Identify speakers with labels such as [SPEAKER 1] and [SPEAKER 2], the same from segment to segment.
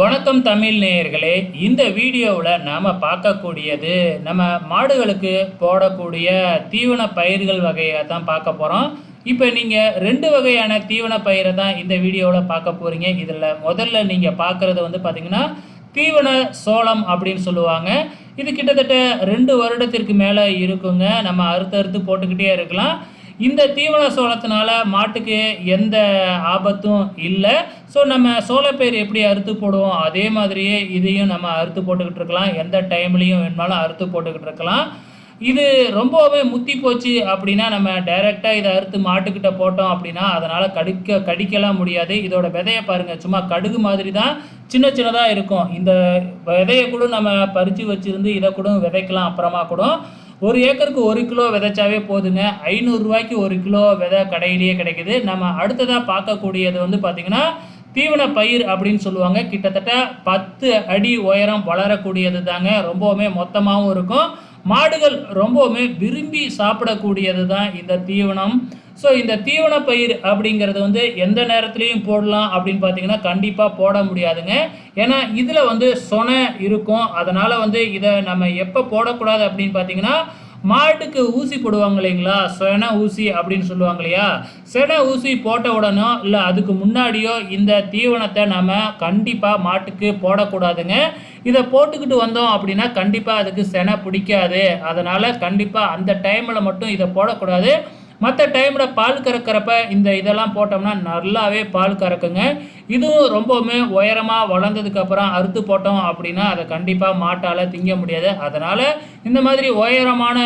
[SPEAKER 1] வணக்கம் தமிழ் நேயர்களே இந்த வீடியோவில் நாம் பார்க்கக்கூடியது நம்ம மாடுகளுக்கு போடக்கூடிய தீவன பயிர்கள் வகையை தான் பார்க்க போகிறோம் இப்போ நீங்கள் ரெண்டு வகையான தீவன பயிரை தான் இந்த வீடியோவில் பார்க்க போகிறீங்க இதில் முதல்ல நீங்கள் பார்க்குறது வந்து பார்த்திங்கன்னா தீவன சோளம் அப்படின்னு சொல்லுவாங்க. இது கிட்டத்தட்ட ரெண்டு வருடத்திற்கு மேலே இருக்குங்க. நம்ம அறுத்து அறுத்து போட்டுக்கிட்டே இருக்கலாம். இந்த தீவன சோளத்தினால மாட்டுக்கு எந்த ஆபத்தும் இல்லை. ஸோ நம்ம சோளப்பயிர் எப்படி அறுத்து போடுவோம்? அதே மாதிரியே இதையும் நம்ம அறுத்து போட்டுக்கிட்டு இருக்கலாம். எந்த டைம்லையும் வேணுமாலும் அறுத்து போட்டுக்கிட்டு இருக்கலாம். இது ரொம்பவே முத்தி போச்சு அப்படின்னா நம்ம டைரெக்டாக இதை அறுத்து மாட்டுக்கிட்ட போட்டோம் அப்படின்னா அதனால் கடிக்க கடிக்கலாம் முடியாது. இதோட விதையை பாருங்கள் சும்மா கடுகு மாதிரி தான் சின்ன சின்னதாக இருக்கும். இந்த விதையை கூட நம்ம பறித்து வச்சுருந்து இதை கூட விதைக்கலாம் அப்புறமா கூட. ஒரு ஏக்கருக்கு ஒரு கிலோ விதைச்சாவே போதுங்க. ஐநூறுரூவாய்க்கு ஒரு கிலோ விதை கடையிலேயே கிடைக்குது. நம்ம அடுத்ததாக பார்க்கக்கூடியது வந்து பார்த்திங்கன்னா தீவன பயிர் அப்படின்னு சொல்லுவாங்க. கிட்டத்தட்ட பத்து அடி உயரம் வளரக்கூடியது தாங்க ரொம்பவுமே மொத்தமாகவும் இருக்கும். மாடுகள் ரொம்பவுமே விரும்பி சாப்பிடக்கூடியது தான் இந்த தீவனம். ஸோ இந்த தீவன பயிர் அப்படிங்கிறது வந்து எந்த நேரத்துலையும் போடலாம் அப்படின்னு பார்த்தீங்கன்னா கண்டிப்பாக போட முடியாதுங்க. ஏன்னா இதில் வந்து சொனை இருக்கும். அதனால் வந்து இதை நம்ம எப்போ போடக்கூடாது அப்படின்னு பார்த்தீங்கன்னா மாட்டுக்கு ஊசி போடுவாங்க இல்லைங்களா? சென ஊசி அப்படின்னு சொல்லுவாங்க இல்லையா? சென ஊசி போட்ட உடனோ இல்லை அதுக்கு முன்னாடியோ இந்த தீவனத்தை நம்ம கண்டிப்பாக மாட்டுக்கு போடக்கூடாதுங்க. இதை போட்டுக்கிட்டு வந்தோம் அப்படின்னா கண்டிப்பாக அதுக்கு செனை பிடிக்காது. அதனால் கண்டிப்பாக அந்த டைமில் மட்டும் இதை போடக்கூடாது. மற்ற டைமில் பால் கறக்கிறப்ப இந்த இதெல்லாம் போட்டோம்னா நல்லாவே பால் கறக்குங்க. இதுவும் ரொம்பவுமே உயரமாக வளர்ந்ததுக்கப்புறம் அறுத்து போட்டோம் அப்படின்னா அதை கண்டிப்பாக மாட்டால் திங்க முடியாது. அதனால் இந்த மாதிரி உயரமான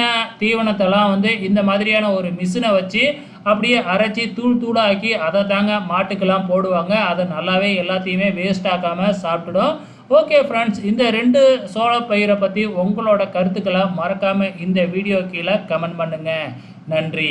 [SPEAKER 1] தீவனத்தெல்லாம் வந்து இந்த மாதிரியான ஒரு மிஷினை வச்சு அப்படியே அரைச்சி தூள் தூளாக்கி அதை தாங்க மாட்டுக்கெல்லாம் போடுவாங்க. அதை நல்லாவே எல்லாத்தையுமே வேஸ்ட் ஆக்காமல் சாப்பிட்டுடும். ஓகே ஃப்ரெண்ட்ஸ் இந்த ரெண்டு சோள பயிரை பற்றி உங்களோட கருத்துக்களை மறக்காமல் இந்த வீடியோ கீழே கமெண்ட் பண்ணுங்கள் நன்றி.